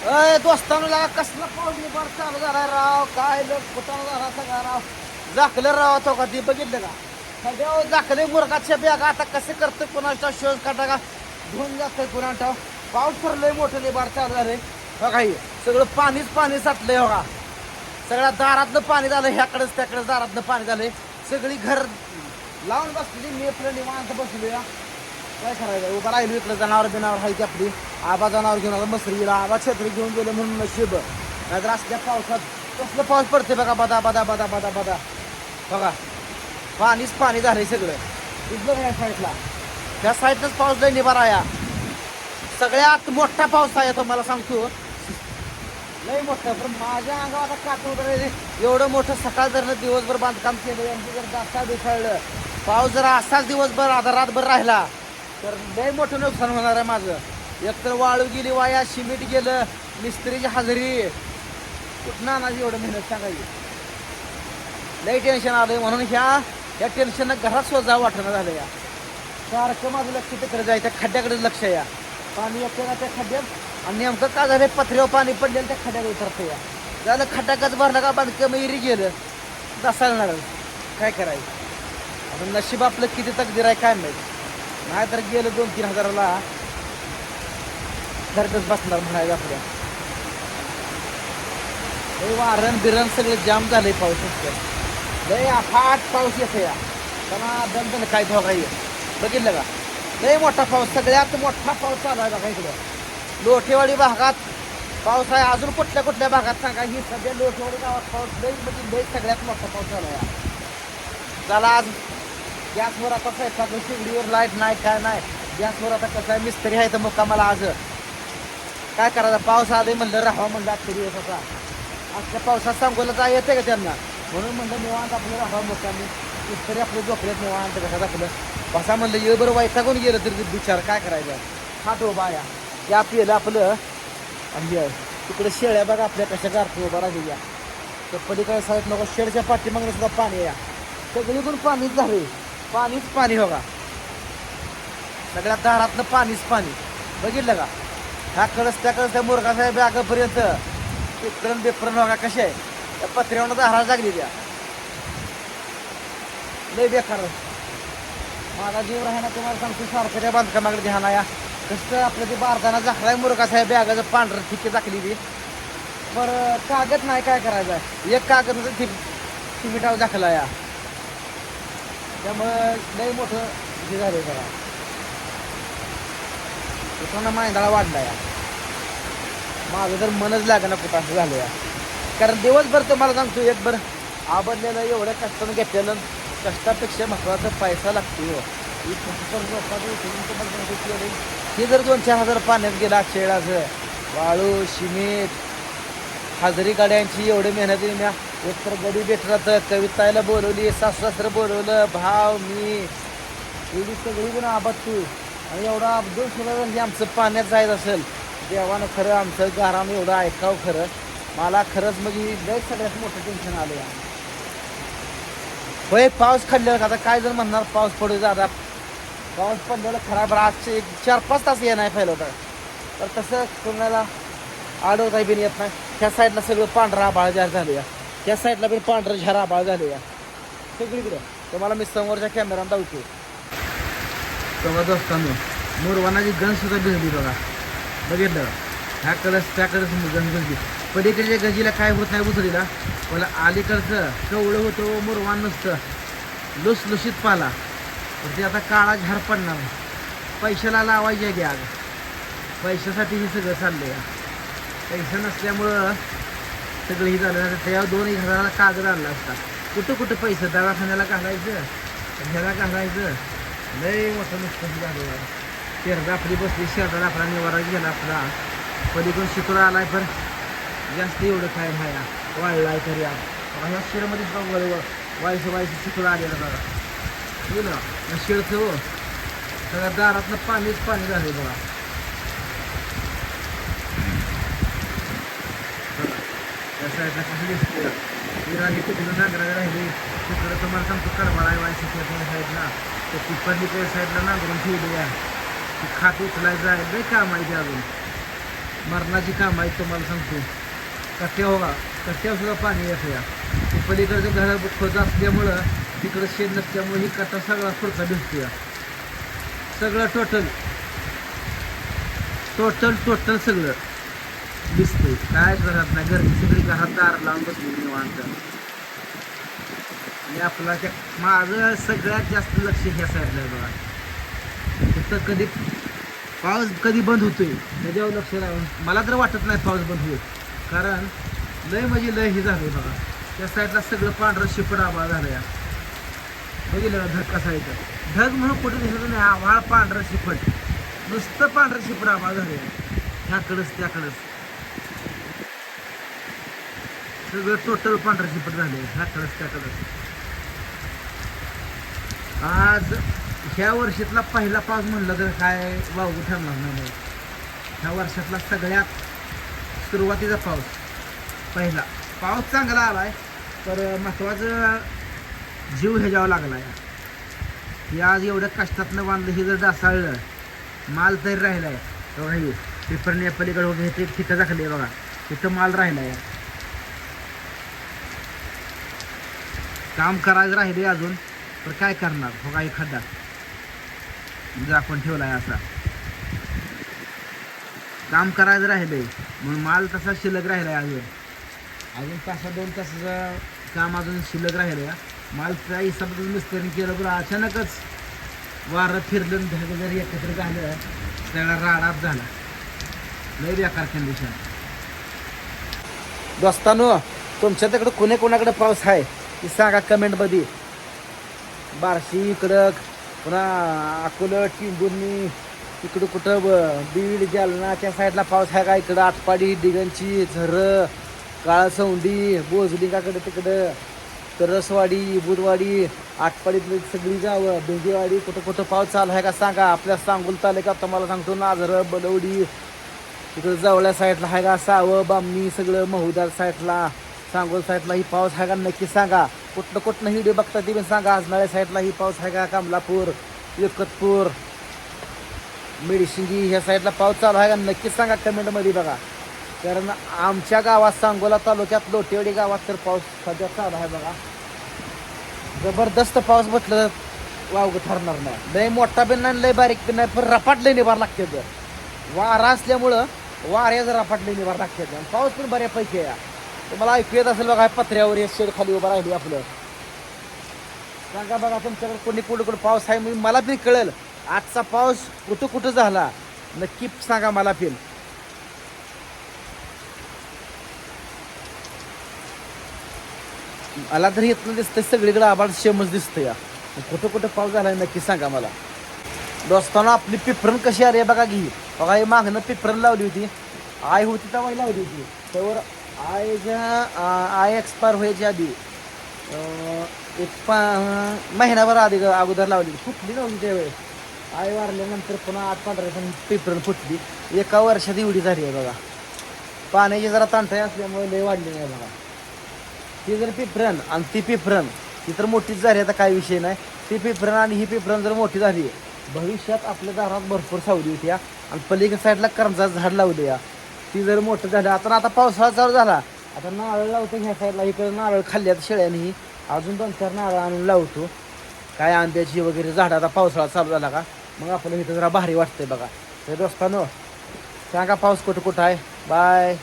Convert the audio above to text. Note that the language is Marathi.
अय दोस्तानो लागा कसला पाऊस निबार चालू झाला राव. काय लोक फुटाणा झाला सगळा राव. झाकलं राव तो का? ते बघितलं का? सगळ्या झाकले मुरगाच्या बॅग. आता कसं करतं कुणाचा शोध काढा का? धुवून जातोय कोणाचा. पाऊस तर लय मोठं निबार चालू झालंय. हो बघा हे सगळं पाणीच पाणी साठलंय हो बघा सगळ्या दारातलं पाणी झालं ह्याकडेच त्याकडे दारातलं पाणी झालंय. सगळी घर लावून बसलेली मी आपलं निवांत बसलोया. काय करायचं? उभा राहिलो इकडे जनावर बिनावर आहे आपली. आबा जनावर घेऊन आला मसरीला. आबा छत्री घेऊन गेलो म्हणून नशीब. नाहीतर असल्या पावसात कसलं पाऊस पडते बघा बदा बदा बदा बदा बदा. बघा पाणीच पाणी झालंय सगळं. इथलं ह्या साईडला. त्या साईडनंच पाऊस लय निभार या. सगळ्यात मोठा पाऊस आहे तो मला सांगतो. लय मोठं पण माझ्या अंगावर आता काटून एवढं मोठं सकाळ जर दिवसभर बांधकाम केलं यांचं जर जास्त बेसाळलं पाऊस जर असाच दिवसभर आता रातभर राहिला. तर लय मोठं नुकसान होणार आहे माझं. एकतर वाळू गेली वाया सिमेंट गेलं मिस्त्रीची हजेरी. कुठं आणायची एवढं मेहनत सांगायची? लई टेन्शन आलं म्हणून ह्या या टेन्शननं घरात सुद्धा वाटणं झालं या. सारखं माझं लक्ष तिकडे जायचं त्या खड्ड्याकडे लक्ष या. पाणी येते ना त्या खड्ड्यात? आणि नेमकं का झालं पत्र्यावर पाणी पडलेलं त्या खड्ड्यात उतरतं या. झालं खड्ड्याकच भरलं का बांधकं इरी गेलं. दसायला काय करायचं? आता नशीब आपलं किती तकदीर आहे काय माहीत? नाहीतर गेलं दोन तीन हजाराला. घरच बसणार म्हणायचं आपल्या. वारण बिरण सगळं जाम झालंय पाऊस नुसतं. लय अफाट पाऊस येतो या त्यांना दणदण काय धोका ये बघितलं का? लय मोठा पाऊस सगळ्यात मोठा पाऊस चालू आहे बघा इकडं. लोठेवाडी भागात पाऊस आहे. अजून कुठल्या कुठल्या भागात सांगा? ही सध्या लोठेवाडी गावात पाऊस लय म्हणजे लय सगळ्यात मोठा पाऊस झाला आहे चला आज गॅसवर आता स्वयंपाक शिगडीवर लाइट नाही काय नाही. गॅसवर आता कसं आहे? मिस्त्री आहे तर मला आज. काय करायचं? पाऊस आधी म्हणलं राहावं म्हणलं आजच्या दिवस आता आजच्या पावसात सांगोला जा येते का त्यांना? म्हणून म्हणलं निवांत आपलं राहावा मुक्कामी मिस्त्री आपलं झोपल्यात निवांत घरात आपलं. बसा म्हणलं ये बरं वैतागून गेलं तरी विचार काय करायचं? तो बाया. या पिलं आपलं आणि तिकडे शेळ्या बघा आपल्या कशा गारतो उभा राहते या तर पलीकडे साईड नको शेडच्या पाठीमागणं सुद्धा पाणी या. या सगळीकडून पाणीच झाले. पाणीच पाणी हो का सगळ्या दारातलं पाणीच पाणी. बघितलं का? ह्या कळस त्या कळस त्या मुरगा साहेब आगापर्यंत. पेपरण बेपरण बघा कसे आहे? त्या पत्र्यावर दारा लागली त्या. लय बेकार. माझा जीव राहिना तुम्हाला सांगतो सारखं त्या बांधकामाकडे ध्यान या कसं आपलं ते बारदाना झाकलाय मुरगा साहेब बॅगाचं पांढरं ठिके झाकली ती. बरं कागद नाही काय करायचं? एक कागद ती सिमिटावर झाकला या. त्यामुळं लय मोठं हे झालंय जरा. त्याच्यानं मांदळा वाढला या माझं तर मनच लागणं कुठं असं झालं या कारण दिवसभर तर मला सांगतो एक बरं आवडलेलं एवढं कष्टानं घेतलेलं कष्टापेक्षा महत्त्वाचा पैसा लागतो हो. हे. जर दोन चार हजार पाण्यात गेला अक्षयडाचं वाळू शिमेट हजरी गाड्यांची एवढी मेहनत एक एकतर गडी भेटलं कवितायला बोलवली सासू सासरं बोलवलं भाव मी. एवढी सगळी गुण आबाद तू. आणि एवढा अब्दुल सुद्धा म्हणजे आमचं पाण्यात जायचं असेल. देवानं खरं आमचं घरानं एवढं ऐकावं खरं. मला खरंच म्हणजे लय सगळ्यात मोठं टेन्शन आलं या होय पाऊस खडलेला का? आता काय जर म्हणणार पाऊस पडू दादा पाऊस पडलेला खराब आजचे एक चार पाच तास येणार नाही पाहिलं तर. तसं कोणाला आडवता बिन येत नाही. त्या साईडला सगळं पांढरा आबाळ जाहीर झालं या त्या साईडला पण पांढरं झरा आबाळ झालं या सगळीकडे. तुम्हाला मी समोरच्या कॅमेरा दाखवतो प्रवास असताना मोरवानाची गण भिजली बघा. बघितलं? ह्या कलस त्या कलस गण भिजली. पलीकडच्या गजीला काय होत नाही उतरीला मला अलीकडचं कवळं होतं मोरवान नसतं. लुसलुशीत पाला. तर ते आता काळा झाड पडणार नाही. पैशाला लावायचे घ्या पैशासाठी हे सगळं चाललंय. पैसा नसल्यामुळं सगळं हे झालं नाही. तर त्यावर दोन एक हजाराला कागद आणला असता. कुठं कुठं पैसे दवाखान्याला घालायचं? घरा ह्याला घालायचं? लय मोठं नुकसान झालं यार. शेरदा आपली बसली शेरदा आपला निवारा गेला आपला. पलीकडून शिकला आलाय पण जास्त एवढं काय नाही हा. वाढलाय तरी आज बघा, ह्या शेरमध्ये सुद्धा वायस वायसं वायसं आलेलं बघा. ना या शेळचं हो सगळ्या दारातलं पाणीच पाणी झालं बघा, या साईडला कसं दिसते ही राहिली तिकडं नांगराला राहिली तिकडं तुम्हाला सांगतो कडबाळ आहे. वायसं साईडला तर ती पलीकडे साईडला नांगरून ठेवली आहे ती खात उचलायचं आहे. लय काम आहे ते अजून मरणाची काम आहे. तुम्हाला सांगतो कट्ट्या होगा कट्ट्यावर सुद्धा पाणी येतं या ते पलीकडचं घर खोज असल्यामुळं तिकडं शेड नसल्यामुळे ही कट्टा सगळा फुडका दिसतो या सगळं टोटल टोटल टोटल सगळं. दिसते काय करत नाही घरची सगळी घरात दार लावून बसली निवांत. आणि आपला त्या माझं सगळ्यात जास्त लक्ष ह्या साईडला आहे बघा. तिथं कधी पाऊस कधी बंद होतोय त्याच्यावर लक्ष लावून. मला तर वाटत नाही पाऊस बंद होईल. कारण लय म्हणजे लय हे झालंय बघा. त्या साईडला सगळं पांढरं शिपड आभाळ झालं या बघितलं का ढग कसा येतं ढग म्हणून कुठे दिसत नाही आभाळ पांढरं शिपट नुसतं पांढरं शिपड आभाळ झालं ह्याकडंच त्याकडंच. सगळं टोटल पांढरा चिपट झाले. ह्याकडंच त्याकडंच आज ह्या वर्षातला पहिला पाऊस म्हणलं तर काय वावगं ठरणार नाही ह्या वर्षातला सगळ्यात सुरुवातीचा पाऊस. पहिला. पाऊस चांगला आला आहे तर महत्वाचं जीव ह्याच्यावा लागला आहे हे आज एवढ्या कष्टातनं बांधलं हे जर डासाळलं माल तरी राहिला आहे बघा हे पेपरने पलीकडे वगैरे ते तिथं टाकले बघा. तिथं माल राहिला आहे काम करायचं राहिले अजून पण काय करणार? हो काही खड्डा जर आपण ठेवलाय असा. काम करायचं राहिलंय म्हणून माल तसा शिल्लक राहिलाय अजून. अजून तासा दोन तासाचं काम अजून शिल्लक राहिलंय माल त्या हिसाबातून मिस्त्रीने केलं बरं अचानकच वारं फिरलं आणि ढग एकत्र झालं त्याला राडाप झाला. लय बेकार कंडिशन दोस्तानो तुमच्या तिकडं कोणी कोणाकडे पाऊस आहे? ती सांगा कमेंटमध्ये बार्शी इकडं पुन्हा अकोलं टिंबुर्णी इकडं कुठं ब- बीड जालना त्या साईडला पाऊस आहे का इकडं? आटपाडी डिगंची झरं काळासौंडी बोजलिंगाकडे तिकडं तरसवाडी बुधवाडी आटपाडीतली सगळी गावं बेंगेवाडी कुठं कुठं पाऊस चालू आहे का सांगा? आपल्या सांगोल तालुक्यात तुम्हाला सांगतो नाझरं बलवडी इकडं जवळ्या साईडला आहे का? सावं बामणी सगळं महुदार साईडला. सांगोल साईडला ही पाऊस आहे का? नक्की सांगा. कुठलं कुठलं व्हिडिओ बघता ते पण सांगा. आजनाळ्या साईडला ही पाऊस आहे का? कमलापूर एकतपूर मेडिशिंगी ह्या साईडला पाऊस चालू आहे का? नक्कीच सांगा कमेंटमध्ये बघा. कारण आमच्या गावात सांगोला तालुक्यात लोटेवडी गावात तर पाऊस सध्या चालू आहे बघा. जबरदस्त पाऊस म्हटलं वावग ठरणार नाही. लय मोठा बिन नाही लय बारीक बिन नाही पण रपाट लय निभार लागते जर वारा असल्यामुळं वाऱ्याचं रपाट लय निभार लागते पाऊस पण बऱ्यापैकी आहे. तुम्हाला ऐकू येत असेल बघा पत्र्यावर हे शेड खाली उभं राहिली आपलं. सांगा बघा तुमच्याकडे कोणी कुठं कुठं पाऊस आहे? म्हणजे मला पण कळेल. आजचा पाऊस कुठं कुठं झाला? नक्की सांगा मला पण. मला तरी इथलं दिसतंय सगळीकडे आभाळ शेमच दिसतं या कुठं कुठं पाऊस झाला नक्की सांगा मला. दोस्ताना आपली पिपरण कशी आली आहे बघा घे बघा हे मागणं पिपरण लावली होती. आई होती तेव्हा लावली होती. त्यावर आय आयच्या आय एक्सपायर व्हायच्या आधी एक पा महिनाभर आधी ग- अगोदर लावली. फुटली नव्हती त्यावेळेस. आय वारल्यानंतर पुन्हा आठ पंधरा पण पिफरन फुटली. एका वर्षात एवढी झाली आहे बघा. पाण्याची जरा तांठाई असल्यामुळे लय वाढली नाही बघा. ती जर पिफरन आणि ती पिफरन ती तर मोठीच झाली आता काही विषय नाही. ती पिफरन आणि ही पिफरन जर मोठी झाली भविष्यात आपल्या दारात भरपूर सावली होती या आणि पलीकडे साईडला करंजाचं झाड लावलं या ती जर मोठं झालं आता आता पावसाळा चालू झाला. आता नारळ लावतो ह्या साईडला. इकडे नारळ खाल्ल्यात शेळ्याने. अजून दोन चार नारळ आणून लावतो. काय आंब्याची वगैरे झाडं आता पावसाळा चालू झाला का? मग आपल्याला इथं जरा भारी वाटतंय बघा. तर दोस्तानो सांगा पाऊस कुठं कुठं आहे? बाय